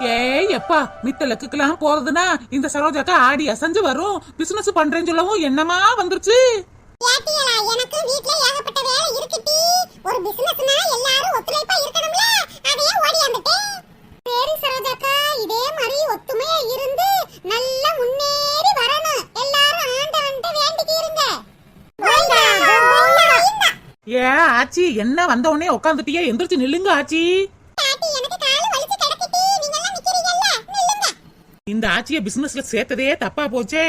ஏய் எப்பா மித்த லக்குக்கெல்லாம் போறதுன்னா இந்த சரோஜாக்கா ஆடி அசைஞ்சு வரும். பிசினஸ் பண்றேன்னு சொல்லவும் என்னமா வந்துருச்சு? எனக்கு வீட்ல ஏகப்பட்ட வேலை இருக்குடி ஒரு பிசினஸ்னா எல்லாரும் ஒத்துழைப்பா இருக்கணும்ல? அதையே ஓடியாந்துட்டேன் சரி சரோஜாக்கா இதே மாதிரி ஒத்துமையா இருந்து நல்லா முன்னேறி வரணும். எல்லாரும் ஆண்டவன்ட்ட வேண்டிக்கி இருங்க. கோவிந்தா, கோவிந்தா. ஏ ஆச்சி என்ன வந்த உடனே உட்காந்துட்டியே எந்திரிச்சு நில்லுங்க ஆச்சி. இந்த ஆச்சிய பிசினஸ்ல சேர்த்ததே தப்பா போச்சே.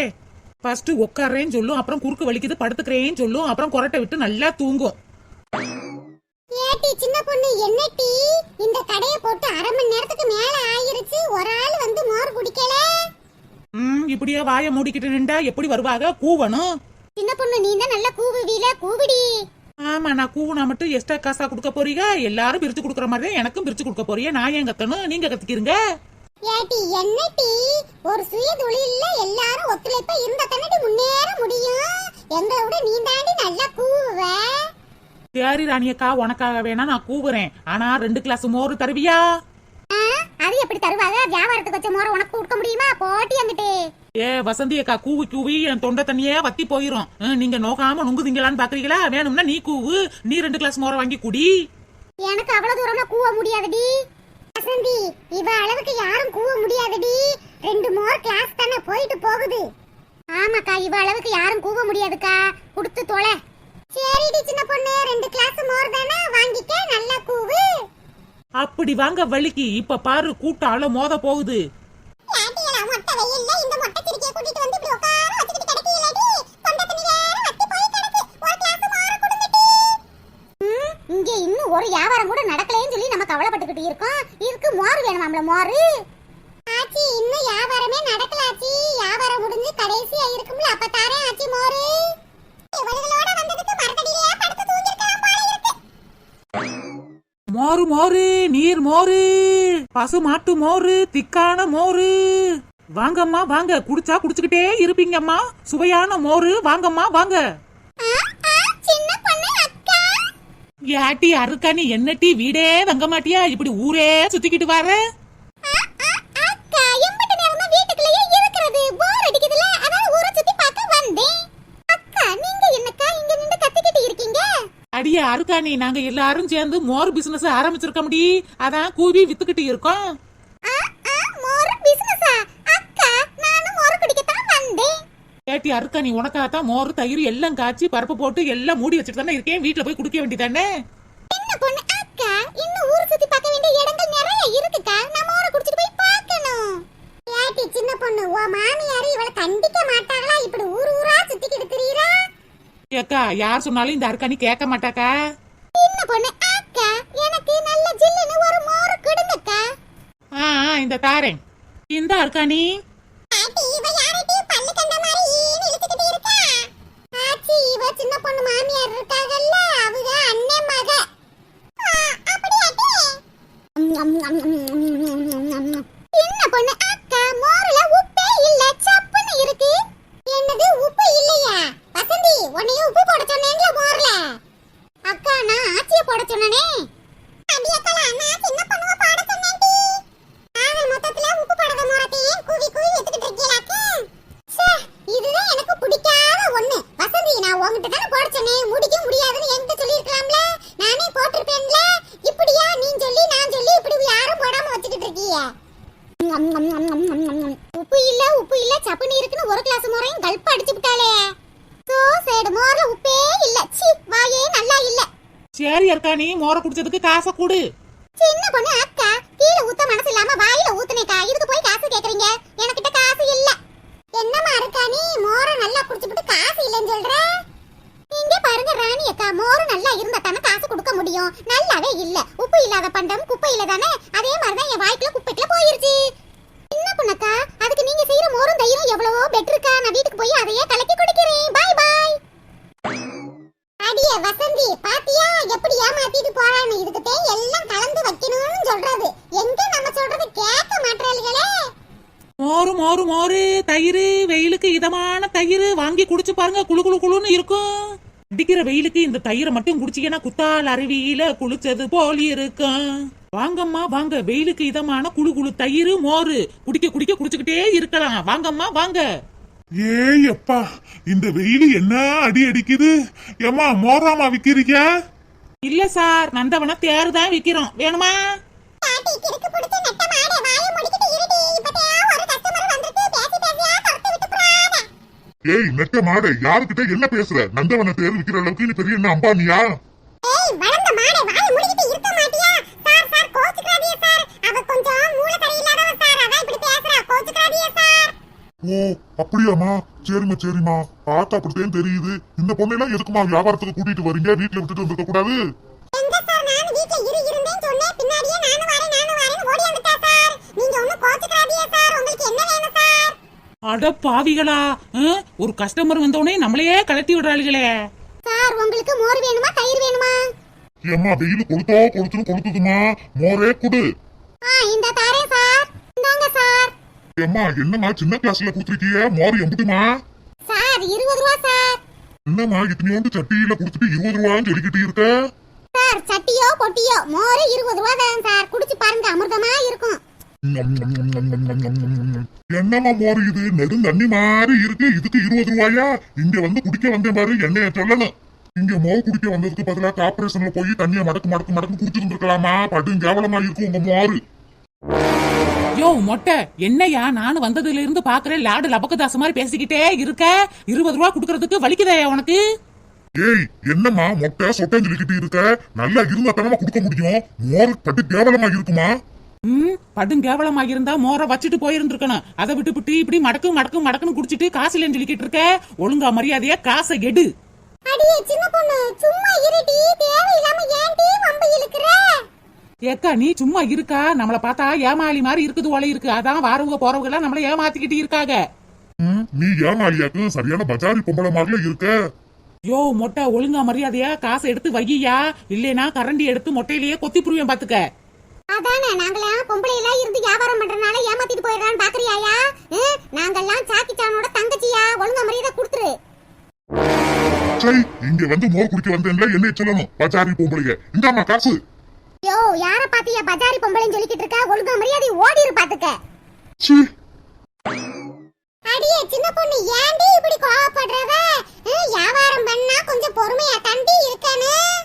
ஃபர்ஸ்ட் உட்காரேன்னு சொல்லும் அப்புறம் குறுக்கு வலிக்குது படுத்துக்கிறேன்னு சொல்லும் அப்புறம் கொரட்டை விட்டு நல்லா தூங்கும். ஏட்டி, சின்ன பொண்ணு என்ன டீ? இந்த கடையை போட்டு அரை மணி நேரத்துக்கு மேல ஆயிருச்சு ஒரு ஆள் வந்து மோர் குடிக்கல. ம் இப்படியே வாயை மூடிக்கிட்டு நின்றா எப்படி வருவாங்க கூவணும். சின்ன பொண்ணு நீ தான் நல்லா கூவுவீல கூவிடி. ஆமா நான் கூவுனா மட்டும் எக்ஸ்ட்ரா காசா கொடுக்க போறீங்க? எல்லாரும் பிரிச்சு கொடுக்குற மாதிரி தான் எனக்கும் பிரிச்சு கொடுக்க போறீங்க. நான் ஏன் கத்தணும்? நீங்க கத்திக்கிறீங்க? ஏட்டி என்ன டீ ஒரு சுய தொழில்ல எல்லாரும் ஒத்துழைப்பா இருந்தா தானடி முன்னேற முடியும்? எங்களை விட நீ தாண்டி நல்லா கூவுவ. சரி ராணியக்கா உனக்காக வேணா நான் கூவுறேன். ஆனா ரெண்டு கிளாஸ் மோர் தருவியா? அது எப்படி தருவாங்க வியாபாரத்துக்கு வச்ச மோர உனக்கு கொடுக்க முடியுமா? போட்டி அங்கிட்டு. ஏ வசந்தி அக்கா கூவி கூவி என் தொண்டை தண்ணியே வத்தி போயிரும். நீங்க நோகாம நுங்குதீங்களான்னு பாக்குறீங்களா? வேணும்னா நீ கூவு. நீ ரெண்டு கிளாஸ் மோரை வாங்கி குடி. எனக்கு அவ்வளவு தூரமா கூவ முடியாதுடி. வசந்தி இவ அளவுக்கு யாரும் கூவ முடியாதுடி. ரெண்டு மோர் கிளாஸ் தானே போயிட்டு போகுது. ஆமாக்கா இவ அளவுக்கு யாரும் கூவ முடியாதுக்கா. கொடுத்து தொலை. சரிடி சின்ன பொண்ணு ரெண்டு கிளாஸ் மோர் தானே? வாங்கிக்க நல்லா கூவு. அப்படி வாங்க வலிக்கு இப்ப பாரு கூட்டால மோத போகுது. இந்த மொட்டை சிரிக்கைய கூட்டிட்டு வந்து இப்படி ஒரு வியாபாரம் கூட நடக்கலைன்னு சொல்லி நம்ம கவலைப்பட்டுக்கிட்டு இருக்கோம். இதுக்கு மோர் வேணுமாம்ல மோரு? ஆச்சி இன்னும் வியாபாரமே நடக்கல ஆச்சி. வியாபாரம் முடிஞ்சு கடைசியா இருக்கும்ல அப்ப தாரேன் ஆச்சி மோரு. இவளுகளோட வந்ததுக்கு மரத்தடியிலே படுத்து தூங்கிருக்கலாம் போல இருக்கு. மோரு மோரு நீர் மோரு. பசு மாட்டு மோரு திக்கான மோரு. வாங்கம்மா வாங்க. குடிச்சா குடிச்சுக்கிட்டே இருப்பீங்கம்மா. சுவையான மோரு. வாங்கம்மா வாங்க. ஏட்டி அருக்கா நீ என்னட்டி வீடே தங்க மாட்டியா? இப்படி ஊரே சுத்திக்கிட்டு வர? அடியே அருக்காணி நாங்க எல்லாரும் சேர்ந்து மோர் பிசினஸ் ஆரம்பிச்சிருக்க முடி. அதான் கூவி வித்துக்கிட்டு இருக்கோம் ஆ, ஆ, மோர் business-ஆ? அக்கா, நானும் மோர் குடிக்கத்தான் வந்தேன். ஏட்டி அருக்காணி உனக்காகத்தான் மோர் தயிர் எல்லாம் காய்ச்சி பருப்பு போட்டு எல்லாம் மூடி வச்சுட்டு தானே இருக்கேன். வீட்டுல போய் குடிக்க வேண்டியதானே சின்ன பொண்ணு? அக்கா, இன்னும் ஊர் சுத்தி பார்க்க வேண்டிய இடங்கள் நிறைய இருக்குக்கா. நான் மோரை குடிச்சிட்டு போய் பார்க்கணும். ஏட்டி, சின்ன பொண்ணு, உன் மாமியாரு இவளை கண்டிக்க மாட்டாங்களா? இப்படி ஊர் ஊரா சுத்திக்கிட்டு திரியிறா? ஏக்கா யார் சொன்னாலும் இந்த அருக்காணி கேட்க மாட்டாக்கா? சின்ன பொண்ணு அக்கா, எனக்கு நல்ல ஜில்லுன்னு ஒரு மோர் கொடுங்கக்கா. ஆ ஆ, இந்த தாரேன். இந்த அருக்காணி பொண்ணு மாமியார் இருக்காங்கல்ல அவங்க அண்ணே மக. ஆ, அப்படியாட்டி? சின்ன பொண்ணு அக்கா, மோர்ல உப்பே இல்ல, சப்புன்னு இருக்கு. என்னது, உப்பு இல்லையா? வசந்தி, உன்னைய உப்பு போட சொன்னேன்ல மோர்ல. அக்கா, நான் ஆச்சிய போட சொன்னனே. அடி அக்காளா, நான் சின்ன பொண்ணுவ போட சொன்னேன்டி. ஆக மொத்தத்துல உப்பு போடாத மோரத்தையே கூவி கூவி வித்துக்கிட்டு இருக்கீங்களாக்கு? ச்சே, இதுதான் எனக்கு பிடிக்காத ஒண்ணு. வசந்தி, நான் உன்கிட்ட தானே போட சொன்னேன். முடிக்க முடியாதுன்னு என்கிட்ட சொல்லியிருக்கலாம்ல? நானே போட்டிருப்பேன்ல? இப்படியா நீ சொல்லி, நான் சொல்லி இப்படி யாரும் போடாம வச்சுக்கிட்டு இருக்கீங்க? உப்பு இல்ல உப்பு இல்ல சப்புனி இருக்குன்னு ஒரு கிளாஸ் மோரையும் கல்ப அடிச்சு விட்டாளே சோ சேடு மோர்ல உப்பே இல்ல சீ வாயே நல்லா இல்ல சரி அருக்காணி மோரை குடிச்சதுக்கு காசை கொடு. சின்ன பொண்ணு அக்கா கீழே ஊத்த மனசு இல்லாம வாயில ஊத்துனேக்கா. இதுக்கு போய் காசு கேக்குறீங்க? எனக்கிட்ட காசு இல்ல. என்னம்மா இருக்கா நீ? மோர நல்லா குடிச்சுட்டு காசு இல்லைன்னு சொல்ற? இங்க பாருங்க ராணி அக்கா மோரு நல்லா இருந்தா தானே காசு கொடுக்க முடியும். நல்லாவே இல்ல. உப்பு இல்லாத பண்டம் குப்பையில தானே? அதே மாதிரிதான் என் வாய்க்குள்ள குப்பைக்குள்ள போயிருச்சு. சின்ன பொண்ணக்கா அதுக்கு பாருங்க குளு குளு குளுன்னு இருக்கும். அடிக்கிற வெயிலுக்கு இந்த தயிரை மட்டும் குடிச்சீங்கன்னா குத்தால் அருவியில குளிச்சது போல் இருக்கும். வாங்கம்மா வாங்க. வெயிலுக்கு இதமான குளு குளு தயிர் மோரு குடிக்க குடிக்க குடிச்சுக்கிட்டே இருக்கலாம். வாங்கம்மா வாங்க. ஏய் அப்பா இந்த வெயில் என்ன அடி அடிக்குது? ஏமா மோராமா விக்கிறீங்க? இல்ல சார் நந்தவன தேர் தான் விக்கிறோம். வேணுமா? ஏய் நெட்ட மாடு யாருக்கிட்ட என்ன பேசுற? நந்தவன தேர் விக்கிற அளவுக்கு நீ பெரிய என்ன அம்பானியா? ஓ அப்படியாமா சரிம்மா சரிம்மா. பார்த்தா அப்படித்தான் தெரியுது. இந்த பொண்ணெல்லாம் எதுக்குமா வியாபாரத்துக்கு கூட்டிட்டு வரீங்க? வீட்டுல விட்டுட்டு வந்திருக்க கூடாது. நீங்க ஒண்ணும் கோச்சுக்காதீங்க சார். உங்களுக்கு என்ன வேணும் சார் அட பாவிகளா? ஒரு கஸ்டமர் வந்தோடனே நம்மளையே கலட்டி விடுறாளுகளே. சார் உங்களுக்கு மோர் வேணுமா தயிர் வேணுமா? ஏம்மா வெயில் கொளுத்தோ கொளுத்துன்னு கொளுத்துதுமா மோரே குடு. ஆ இந்த தாரேன் சார். இந்தாங்க சார். ஏம்மா என்னம்மா சின்ன கிளாஸ்ல கொடுத்துருக்கீங்க மோர் எம்பிட்டுமா சார் இருபது ரூபா சார். என்னம்மா இத்தனையோண்டு சட்டியில கொடுத்துட்டு இருபது ரூபான்னு சொல்லிக்கிட்டு இருக்க? சார் சட்டியோ பொட்டியோ மோர் இருபது ரூபா தான் சார். குடிச்சு பாருங்க அமிர்தமா இருக்கும். என்னம்மா மோர் இது? நெடும் தண்ணி மாதிரி இருக்கு. இதுக்கு இருபது ரூபாயா? இங்க வந்து குடிக்க வந்தேன் பாரு. என்னைய சொல்லணும். இங்க மோர் குடிக்க வந்ததுக்கு பதிலா கார்பரேஷன்ல போய் தண்ணிய மடக்கு மடக்கு மடக்கு குடிச்சிட்டு இருக்கலாமா படும் கேவலமா இருக்கும் உங்க மோரு. யோ மொட்டை. என்னையா? நானும் வந்ததுல இருந்து பாக்குறேன் லாடு லபக்கதாச மாதிரி பேசிக்கிட்டே இருக்க. இருபது ரூபா குடுக்கறதுக்கு வலிக்குதே உனக்கு? ஏய் என்னம்மா மொட்டை சொட்டன்னு சொல்லிக்கிட்டு இருக்க? நல்லா இருந்தா தானமா கொடுக்க முடியும். மோர் பட்டு கேவலமா இருக்குமா? ம் படும் கேவலமா இருந்தா மோர வச்சுட்டு போயிருந்திருக்கணும். அதை விட்டு விட்டு இப்படி மடக்கு மடக்கு மடக்குன்னு குடிச்சிட்டு காசு இல்லைன்னு சொல்லிக்கிட்டு இருக்க. ஒழுங்கா மரியாதையா காசை எடு. அடியே சின்ன பொண்ணு சும்மா இருடி. தேவையில்லாம ஏன்டி வம்பு இழுக்கிற? ஏக்கா நீ சும்மா இருக்கா? நம்மள பார்த்தா ஏமாளி மாதிரி இருக்குது ஒலை இருக்கு. அதான் வாரவங்க போறவங்க எல்லாம் நம்மள ஏமாத்திக்கிட்டு இருக்காங்க. ம், நீ ஏமாளியாக்கும் சரியான பஜாரி பொம்பளை மாதிரில இருக்க. யோ மொட்டை ஒழுங்கா மரியாதையா காசை எடுத்து வையா இல்லைனா கரண்டி எடுத்து மொட்டையிலேயே கொத்தி புரிவேன் பாத்துக்க. அதானே நாங்களாம் பொம்பளை எல்லாம் இருந்து வியாபாரம் பண்றனால ஏமாத்திட்டு போயிடறான்னு பாக்குறியாயா நாங்கெல்லாம் சாக்கிச்சானோட தங்கச்சியா? ஒழுங்கா மரியாதை கொடுத்துரு. சரி இங்க வந்து மோர் குடிக்க வந்தேன்ல என்னைய சொல்லணும். பஜாரி பொம்பளைங்க. இந்தாம்மா காசு. யோ யார பாத்தியா பஜாரி பொம்பளைன்னு சொல்லிக்கிட்டு இருக்க? ஒழுங்கா மரியாதை ஓடிரு பாத்துக்க சீ அடியே சின்ன பொண்ணு ஏன்டி இப்படி கோவப்படுறவ ம், வியாபாரம் பண்ணா கொஞ்சம் பொறுமையா தண்டி இருக்கணும்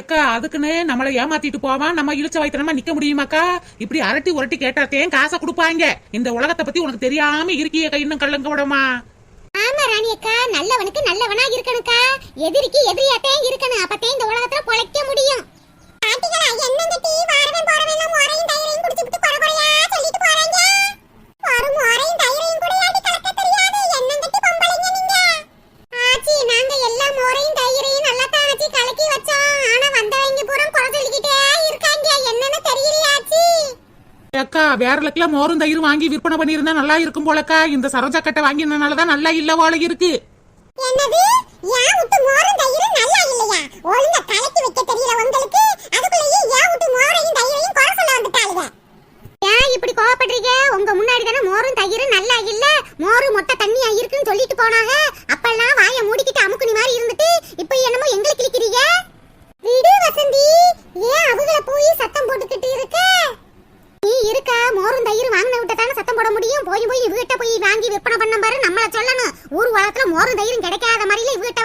அக்கா அதுக்குன்னு நம்மள ஏமாத்திட்டு போவான். நம்ம இழுச்ச வைத்தனமா நிக்க முடியுமாக்கா? இப்படி அரட்டி உரட்டி கேட்டாத்தையும் காசை கொடுப்பாங்க. இந்த உலகத்தை பத்தி உனக்கு தெரியாம இருக்கிய இன்னும் கள்ளங்க விடமா ஆமா ராணி அக்கா. நல்லவனுக்கு நல்லவனா இருக்கணுக்கா எதிரிக்கு எதிரியாத்தையும் இருக்கணும். அப்பத்தே இந்த உலகத்துல பொழைக்க முடியும். பாட்டிகளா என்னங்க டீ வாரவன் போறவன் மோரையும் தயிரையும் குடிச்சுட்டு வேற லக்கில மோரும் தயிரும் வாங்கி விற்பனை பண்ணியிருந்தா நல்லா இருக்கும் போலக்கா. இந்த சரோஜா கட்டை வாங்கினதுனாலதான் நல்லா இல்ல போல இருக்கு. என்னது? ஏன் விட்டு மோரும் தயிரும் நல்லா இல்லையா? ஒழுங்கா கலக்கி வைக்க தெரியல உங்களுக்கு? அதுக்குள்ளேயே யா விட்டு மோரையும் தயிரையும் குறை சொல்ல வந்துட்டாளுங்க ஏன் இப்படி கோவப்படுறீங்க உங்க முன்னாடி தானே மோரும் தயிரும் நல்லா இல்ல மோரு மொட்டை தண்ணியா இருக்குன்னு சொல்லிட்டு போனாங்க அப்பெல்லாம் வாயை மூடிக்கிட்டு அமுக்குனி மாதிரி இருந்துட்டு இப்போ என்னமோ எங்களை கிழிக்கிறீங்க விடு வசந்தி ஏன் அவங்கள போய் சத்தம் போட்டுக்கிட்டு இருக்க நீ இருக்கா மோரும் தயிர் வாங்கின விட்ட தானே சத்தம் போட முடியும் போய் போய் வாங்கி விற்பனை பண்ண பாரு. நம்மள சொல்லணும். ஊர் உலகத்துல மோரும் தயிரும் கிடைக்காத மாதிரில இவகிட்ட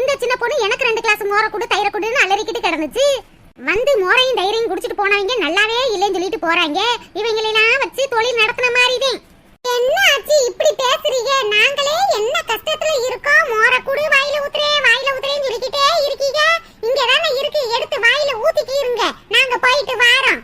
இந்த சின்ன பொண்ணு எனக்கு ரெண்டு கிளாஸ் மோரை கொடு தயிர கொடுன்னு அலறிக்கிட்டு கிடந்துச்சு. வந்து மோரையும் தைரியம் குடிச்சிட்டு போனவங்க நல்லாவே இல்லைன்னு சொல்லிட்டு போறாங்க. இவங்களெல்லாம் வச்சு தொழில் நடத்தின மாதிரி என்ன ஆச்சு இப்படி பேசுறீங்க? நாங்களே என்ன கஷ்டத்துல இருக்கோம்? மோர குடு வாயில ஊத்துறே வாயில ஊத்துறேன்னு சொல்லிக்கிட்டே இருக்கீங்க. இங்க தானே இருக்கு. எடுத்து வாயில ஊத்திக்கிருங்க நாங்க போயிட்டு வாரோம்.